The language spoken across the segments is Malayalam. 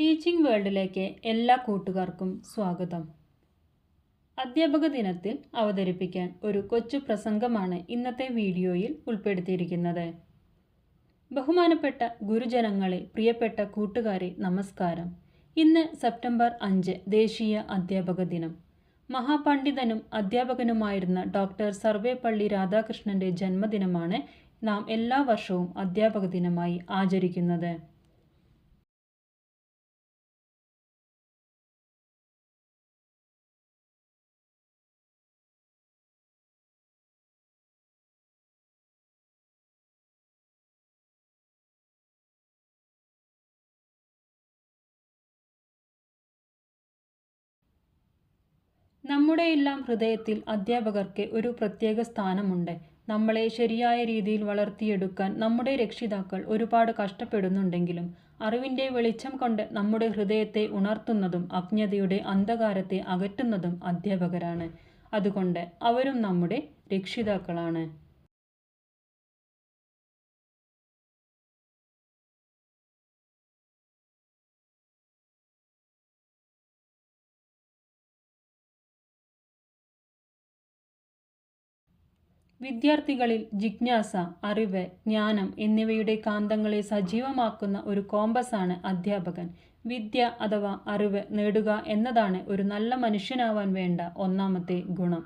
ടീച്ചിങ് വേൾഡിലേക്ക് എല്ലാ കൂട്ടുകാർക്കും സ്വാഗതം. അധ്യാപക ദിനത്തിൽ അവതരിപ്പിക്കാൻ ഒരു കൊച്ചു പ്രസംഗമാണ് ഇന്നത്തെ വീഡിയോയിൽ ഉൾപ്പെടുത്തിയിരിക്കുന്നത്. ബഹുമാനപ്പെട്ട ഗുരുജനങ്ങളെ പ്രിയപ്പെട്ട കൂട്ടുകാരെ നമസ്കാരം. ഇന്ന് സെപ്റ്റംബർ അഞ്ച് ദേശീയ അധ്യാപക ദിനം. മഹാപണ്ഡിതനും അധ്യാപകനുമായിരുന്ന ഡോക്ടർ സർവേപ്പള്ളി രാധാകൃഷ്ണന്റെ ജന്മദിനമാണ് നാം എല്ലാ വർഷവും അധ്യാപക ദിനമായി ആചരിക്കുന്നത്. നമ്മുടെയെല്ലാം ഹൃദയത്തിൽ അധ്യാപകർക്ക് ഒരു പ്രത്യേക സ്ഥാനമുണ്ട്. നമ്മളെ ശരിയായ രീതിയിൽ വളർത്തിയെടുക്കാൻ നമ്മുടെ രക്ഷിതാക്കൾ ഒരുപാട് കഷ്ടപ്പെടുന്നുണ്ടെങ്കിലും അറിവിന്റെ വെളിച്ചം കൊണ്ട് നമ്മുടെ ഹൃദയത്തെ ഉണർത്തുന്നതും അജ്ഞതയുടെ അന്ധകാരത്തെ അകറ്റുന്നതും അധ്യാപകരാണ്. അതുകൊണ്ട് അവരും നമ്മുടെ രക്ഷിതാക്കളാണ്. വിദ്യാർത്ഥികളിൽ ജിജ്ഞാസ അറിവ് ജ്ഞാനം എന്നിവയുടെ കാന്തങ്ങളെ സജീവമാക്കുന്ന ഒരു കോമ്പസാണ് അധ്യാപകൻ. വിദ്യ അഥവാ അറിവ് നേടുക എന്നതാണ് ഒരു നല്ല മനുഷ്യനാവാൻ വേണ്ട ഒന്നാമത്തെ ഗുണം.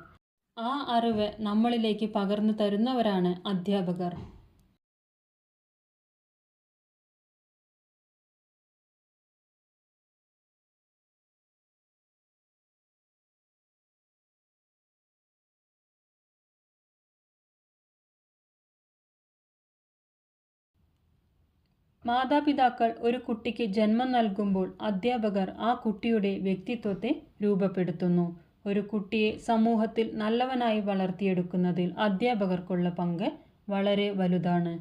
ആ അറിവ് നമ്മളിലേക്ക് പകർന്നു തരുന്നവരാണ് അധ്യാപകർ. മാതാപിതാക്കൾ ഒരു കുട്ടിക്ക് ജന്മം നൽകുമ്പോൾ അധ്യാപകർ ആ കുട്ടിയുടെ വ്യക്തിത്വത്തെ രൂപപ്പെടുത്തുന്നു. ഒരു കുട്ടിയെ സമൂഹത്തിൽ നല്ലവനായി വളർത്തിയെടുക്കുന്നതിൽ അധ്യാപകർക്കുള്ള പങ്ക് വളരെ വലുതാണ്.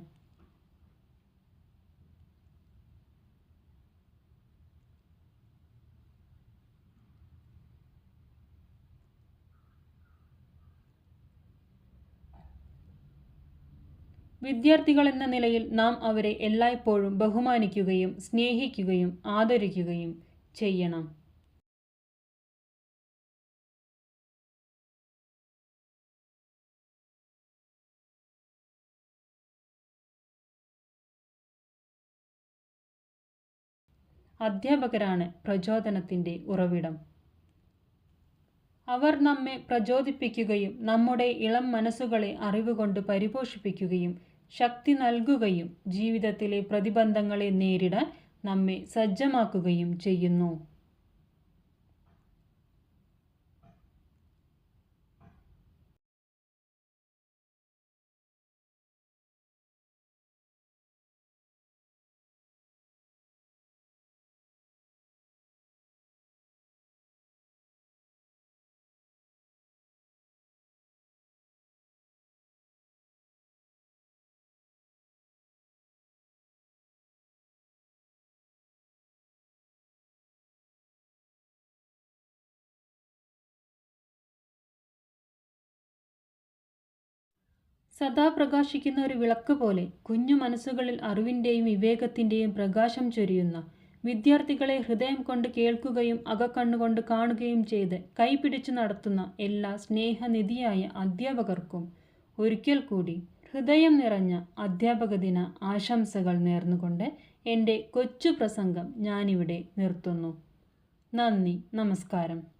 വിദ്യാർത്ഥികളെന്ന നിലയിൽ നാം അവരെ എല്ലായ്പ്പോഴും ബഹുമാനിക്കുകയും സ്നേഹിക്കുകയും ആദരിക്കുകയും ചെയ്യണം. അധ്യാപകരാണ് പ്രചോദനത്തിന്റെ ഉറവിടം. അവർ നമ്മെ പ്രചോദിപ്പിക്കുകയും നമ്മുടെ ഇളം മനസ്സുകളെ അറിവുകൊണ്ട് പരിപോഷിപ്പിക്കുകയും ശക്തി നൽകുകയും ജീവിതത്തിലെ പ്രതിബന്ധങ്ങളെ നേരിടാൻ നമ്മെ സജ്ജമാക്കുകയും ചെയ്യുന്നു. സദാ പ്രകാശിക്കുന്ന ഒരു വിളക്ക് പോലെ കുഞ്ഞു മനസ്സുകളിൽ അറിവിന്റെയും വിവേകത്തിന്റെയും പ്രകാശം ചൊരിയുന്ന വിദ്യാർത്ഥികളെ ഹൃദയം കൊണ്ട് കേൾക്കുകയും അകക്കണ്ണുകൊണ്ട് കാണുകയും ചെയ്ത് കൈപിടിച്ചു നടത്തുന്ന എല്ലാ സ്നേഹനിധിയായ അധ്യാപകർക്കും ഒരിക്കൽ കൂടി ഹൃദയം നിറഞ്ഞ അധ്യാപക ദിന ആശംസകൾ നേർന്നുകൊണ്ട് എന്റെ കൊച്ചു പ്രസംഗം ഞാനിവിടെ നിർത്തുന്നു. നന്ദി നമസ്കാരം.